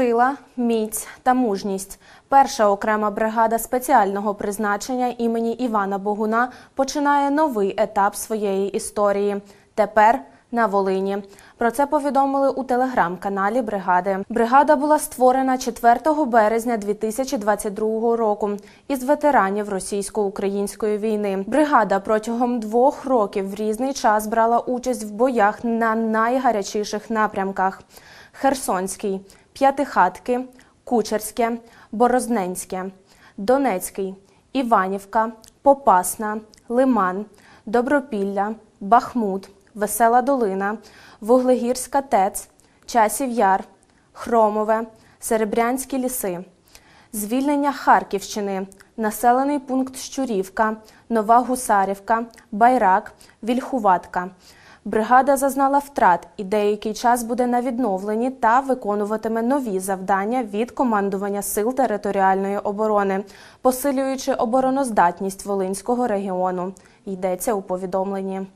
Сила, міць та мужність. Перша окрема бригада спеціального призначення імені Івана Богуна починає новий етап своєї історії. Тепер на Волині. Про це повідомили у телеграм-каналі бригади. Бригада була створена 4 березня 2022 року із ветеранів російсько-української війни. Бригада протягом двох років в різний час брала участь в боях на найгарячіших напрямках: Херсонський, П'ятихатки, Кучерське, Борозненське, Донецький, Іванівка, Попасна, Лиман, Добропілля, Бахмут, Весела Долина, Вуглегірська ТЕЦ, Часів Яр, Хромове, Серебрянські ліси. Звільнення Харківщини, населений пункт Щурівка, Нова Гусарівка, Байрак, Вільхуватка. Бригада зазнала втрат і деякий час буде на відновленні та виконуватиме нові завдання від командування сил територіальної оборони, посилюючи обороноздатність Волинського регіону. Йдеться у повідомленні.